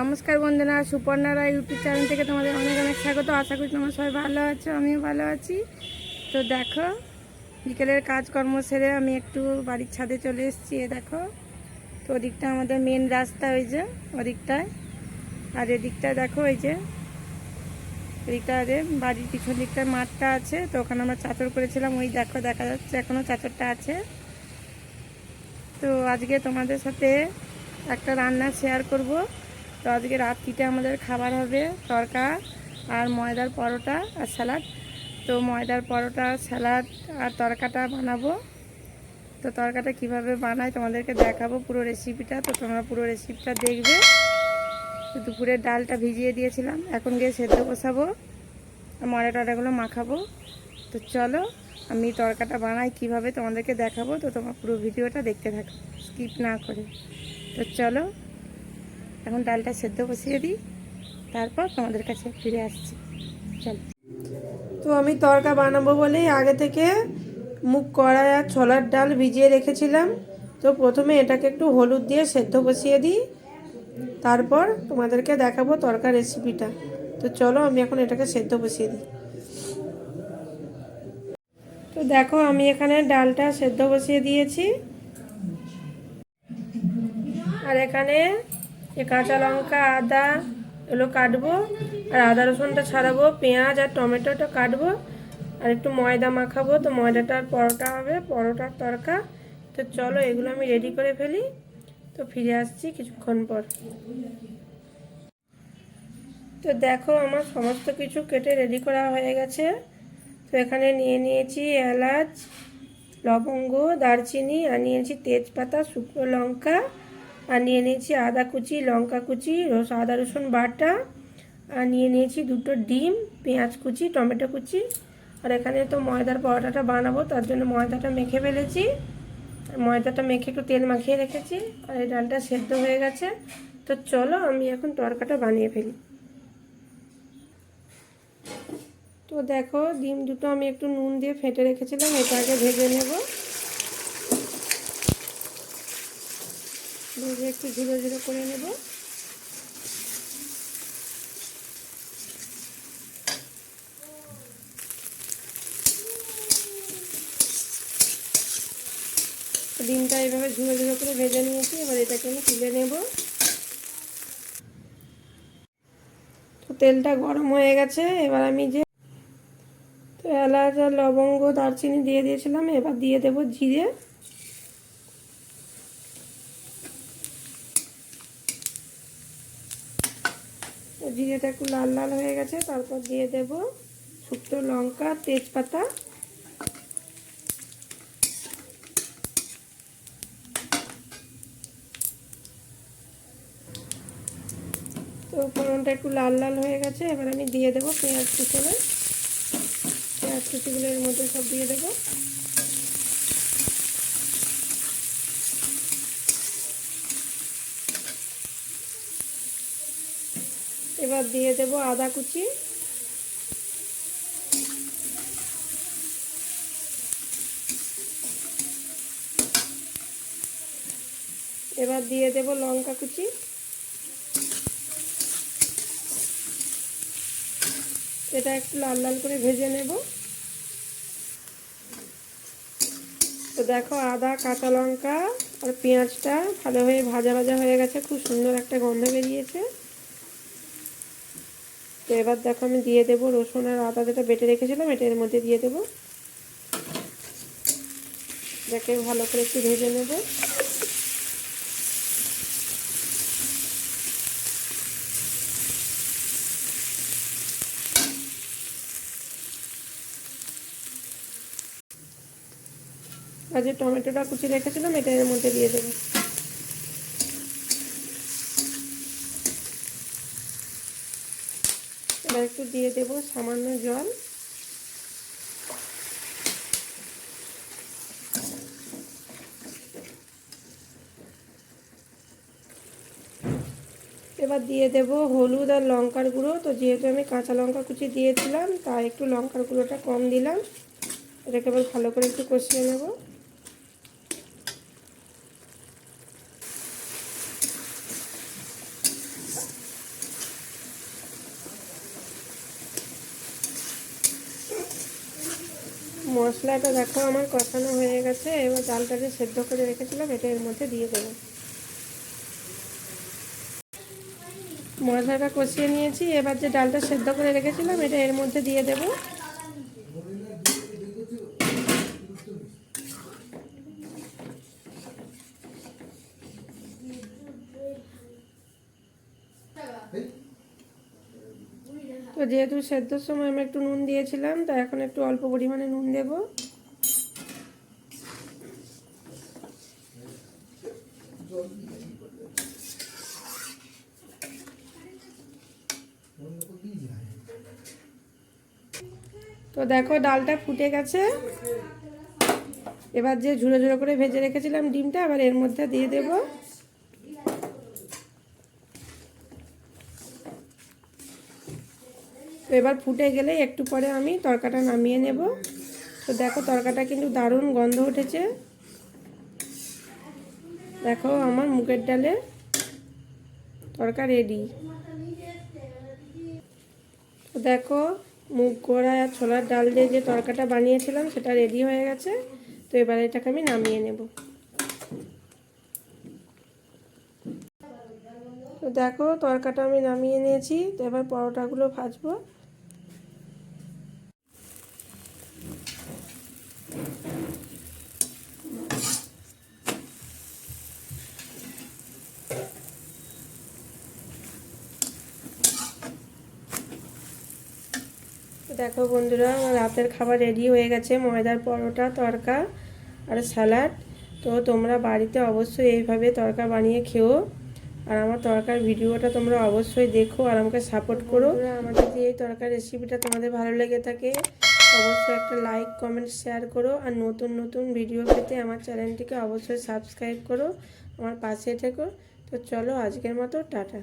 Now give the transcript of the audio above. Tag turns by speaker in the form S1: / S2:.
S1: নমস্কার বন্ধুরা সুপর্ণারা YouTube channel থেকে তোমাদের অনেক অনেক স্বাগত। আশা করি তোমরা সবাই ভালো আছো, আমিও ভালো আছি। তো দেখো, বিকেলের কাজকর্ম সেরে আমি একটু বাড়ির ছাদে চলে এসেছি, এ দেখো। তো ওদিকটা আমাদের মেন রাস্তা ওই যে, ওদিকটায়। আর এদিকটায় দেখো ওই যে, এদিকটা যে বাড়ির পিছন দিকটায় মাঠটা আছে, তো ওখানে আমরা চাচর করেছিলাম ওই দেখো দেখা যাচ্ছে এখনও চাচরটা আছে। তো আজকে তোমাদের সাথে একটা রান্না শেয়ার করব। তো আজকে রাত্রিতে আমাদের খাবার হবে তরকা আর ময়দার পরোটা আর স্যালাড। তো ময়দার পরোটা, স্যালাড আর তরকাটা বানাবো। তো তরকাটা কীভাবে বানাই তোমাদেরকে দেখাবো পুরো রেসিপিটা তো তোমরা পুরো রেসিপিটা দেখবে। তো দুপুরের ডালটা ভিজিয়ে দিয়েছিলাম, এখন গিয়ে সেদ্ধ বসাবো। আর ময়দা টয়দাগুলো মাখাবো। তো চলো, আমি তরকাটা বানাই, কীভাবে তোমাদেরকে দেখাবো। তো তোমার পুরো ভিডিওটা দেখতে থাকো, স্কিপ না করে। তো চলো এখন ডালটা সেদ্ধ বসিয়ে দিই, তারপর তোমাদের কাছে ফিরে আসছি। চলো। তো আমি তরকা বানাবো বলেই আগে থেকে মুখ কড়াই আর ছোলার ডাল ভিজিয়ে রেখেছিলাম। তো প্রথমে এটাকে একটু হলুদ দিয়ে সেদ্ধ বসিয়ে দিই, তারপর তোমাদেরকে দেখাবো তরকা রেসিপিটা তো চলো, আমি এখন এটাকে সেদ্ধ বসিয়ে দিই। তো দেখো, আমি এখানে ডালটা সেদ্ধ বসিয়ে দিয়েছি। আর এখানে কাঁচা লঙ্কা, আদা এগুলো কাটবো, আর আদা রসুনটা ছাড়াবো, পেঁয়াজ আর টমেটোটা কাটবো, আর একটু ময়দা মাখাবো। তো ময়দাটার পরোটা হবে, পরোটার তরকা। তো চলো এগুলো আমি রেডি করে ফেলি। তো ফিরে আসছি কিছুক্ষণ পর। তো দেখো আমার সমস্ত কিছু কেটে রেডি করা হয়ে গেছে। তো এখানে নিয়ে নিয়েছি এলাচ, লবঙ্গ, দারচিনি, আর নিয়েছি তেজপাতা, শুকনো লঙ্কা। আর নিয়ে নিয়েছি আদা কুচি, লঙ্কা কুচি রস আদা, রসুন বাটা। আর নিয়ে নিয়েছি দুটো ডিম, পেঁয়াজ কুচি, টমেটো কুচি। আর এখানে তো ময়দার পরোটাটা বানাবো, তার জন্য ময়দাটা মেখে ফেলেছি। ময়দাটা মেখে একটু তেল মাখিয়ে রেখেছি। আর এই ডালটা সেদ্ধ হয়ে গেছে। তো চলো আমি এখন তরকাটা বানিয়ে ফেলি। তো দেখো, ডিম দুটো আমি একটু নুন দিয়ে ফেটে রেখেছিলাম, এটা আগে ভেজে নেব। ভেজে একটু ঝুড়ো ঝুড়ো করে নেব। ডিমটা এভাবে ঝুড়ো ঝুড়ো করে ভেজে নিয়েছি, এবার এটাকে আমি তুলে নেব। তো তেলটা গরম হয়ে গেছে, এবার আমি যে এলাচ আর লবঙ্গ, দারচিনি দিয়ে দিয়েছিলাম, এবার দিয়ে দেব জিরে। জিরেটা একটু লাল লাল হয়ে গেছে, তারপর দিয়ে দেব শুক্তো লঙ্কা, তেজপাতা। তো ফোড়নটা একটু লাল লাল হয়ে গেছে, এবার আমি দিয়ে দেবো পেঁয়াজ কুচোনো। পেঁয়াজ কুচিগুলো এর মধ্যে সব দিয়ে দেবো। এবার দিয়ে দেব আদা কুচি। এবার দিয়ে দেব লঙ্কা কুচি। এটা একটু লাল লাল করে ভেজে নেব। তো দেখো আদা, কাঁচা লঙ্কা আর পেঁয়াজটা ভালোভাবে ভাজা ভাজা হয়ে গেছে। খুব সুন্দর একটা গন্ধ বেরিয়েছে। তো এবার দেখো আমি দিয়ে দেবো রসুন আর আদা যেটা বেটে রেখেছিলাম, এটা এর মধ্যে দিয়ে দেবো। এটাকে ভালো করে একটু ভেজে নেব। আর যে টমেটোটা কুচি রেখেছিলাম, এটা এর মধ্যে দিয়ে দেবো এবার একটু দিয়ে দেব সামান্য জল। এবার দিয়ে দেব হলুদ আর লঙ্কার গুঁড়ো। তো যেহেতু আমি কাঁচা লঙ্কা কুচি দিয়েছিলাম, তাই একটু লঙ্কার গুঁড়োটা কম দিলাম। এটাকে এবার ভালো করে একটু কষিয়ে নেব। মশলাটা দেখো, আমার কষানো হয়ে গেছে। এবার ডালটা যে সেদ্ধ করে রেখেছিলাম, এটা এর মধ্যে দিয়ে দেবো। মশলাটা কষিয়ে নিয়েছি, এবার যে ডালটা সেদ্ধ করে রেখেছিলাম, এটা এর মধ্যে দিয়ে দেব। তো যেহেতু সেদ্ধর সময় আমি একটু নুন দিয়েছিলাম তো এখন একটু অল্প পরিমাণে নুন দেব। তো দেখো, ডালটা ফুটে গেছে। এবার যে ঝুড়ো ঝুড়ো করে ভেজে রেখেছিলাম ডিমটা আবার এর মধ্যে দিয়ে দেব। তো এবার ফুটে গেলে একটু পরে আমি তরকাটা নামিয়ে নেব। তো দেখো তরকাটা কিন্তু দারুণ গন্ধ উঠেছে। দেখো আমার মুগের ডালে তরকা রেডি তো দেখো মুগ, গোড়া আর ছোলার ডাল দিয়ে যে তরকাটা বানিয়েছিলাম সেটা রেডি হয়ে গেছে। তো এবার এটাকে আমি নামিয়ে নেব। তো দেখো তরকাটা আমি নামিয়ে নিয়েছি। তো এবার পরোটাগুলো ভাজবো। দেখো বন্ধুরা, আমার রাতের খাবার রেডি হয়ে গেছে। ময়দার পরোটা, তরকা আর স্যালাড তো তোমরা বাড়িতে অবশ্যই এইভাবে তরকা বানিয়ে খেও। আর আমার তরকার ভিডিওটা তোমরা অবশ্যই দেখো আর আমাকে সাপোর্ট করো। আমাদের যদি এই তরকার রেসিপিটা তোমাদের ভালো লেগে থাকে, অবশ্যই একটা লাইক কমেন্ট শেয়ার করো। আর নতুন নতুন ভিডিও পেতে আমার চ্যানেলটিকে অবশ্যই সাবস্ক্রাইব করো। আমার পাশে থেকো। তো চলো আজকের মতো, টাটা।